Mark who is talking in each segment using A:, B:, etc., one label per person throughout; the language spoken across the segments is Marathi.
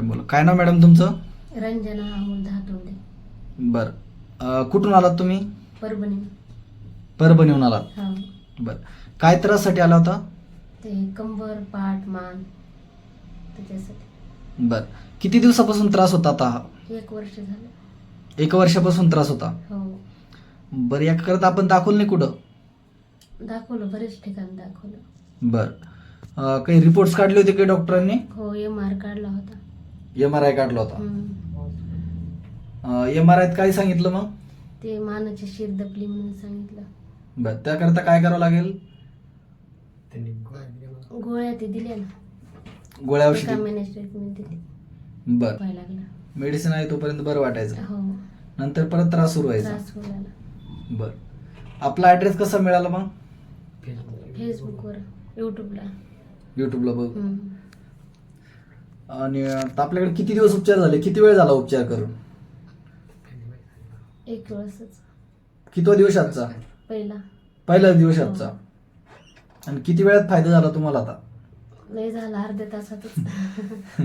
A: मोठे बोला काय नाव मॅडम तुमचं?
B: रंजना अमोल धातोंडे.
A: बरं. अं, कुठून आलात तुम्ही?
B: परभणी.
A: परभणीहून आलात.
B: हा.
A: बरं. काय त्राससाठी आला होता?
B: ते कंबर पाठ मान त्याच्यासाठी.
A: बरं. किती दिवसापासून त्रास होता आता? हा?
B: एक वर्ष झालं.
A: एक वर्षापासून त्रास होता?
B: हो.
A: बरं या करता आपण दाखवलं नाही कुठं?
B: दाखवलं बरेच ठिकाणी दाखवलं.
A: बरं. अं, काही रिपोर्ट्स काढले होते काही डॉक्टरांनी?
B: हो एम आर काढला होता.
A: एम आर आय काढला होता. एम आर आयत काय सांगितलं मग?
B: ते मानाची शिर दपली म्हणून सांगितलं.
A: बरं त्याकरता काय करावं लागेल?
B: गोळ्या ते दिल्या ना.
A: गोळ्या
B: एका
A: औषधी.
B: महिन्याची ट्रीटमेंट दिली
A: बरं.
B: व्हायला लागला.
A: मेडिसिन आहे तोपर्यंत बरं वाटायचं.
B: हो.
A: नंतर परत त्रास सुरू व्हायचा.
B: त्रास होऊ लागला
A: बरं. आपला ऍड्रेस कसा मिळाला मग?
B: फेसबुकवर युट्यूबला
A: युट्यूबला बघ.
B: हम्म.
A: आणि आता आपल्याकडे किती दिवस उपचार झाले? किती वेळ झाला उपचार करून?
B: एक वेळेसच
A: कितवा दिवस आजचा?
B: पहिला.
A: पहिला दिवस आजचा. आणि किती वेळात फायदा झाला तुम्हाला आता?
B: लय झाला अर्ध्या तासातच.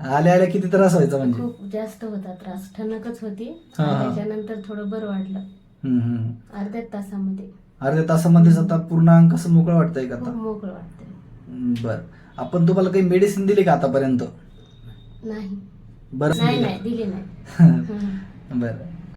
A: आल्या आल्या किती त्रास व्हायचा म्हणजे?
B: खूप जास्त होता त्रास. ठणकच होती.
A: हा, हा.
B: त्याच्यानंतर थोडं बरं वाटलं.
A: हम्म, हम्म.
B: अर्ध्या तासामध्ये.
A: अर्ध्या तासामध्येच आता पूर्ण अंग कसं मोकळं वाटतंय का
B: खूप
A: आता
B: मोकळं वाटतंय.
A: बरं. आपण तुम्हाला काही मेडिसिन दिली का आतापर्यंत?
B: नाही.
A: बरं.
B: नाही नाही दिली नाही.
A: बरं.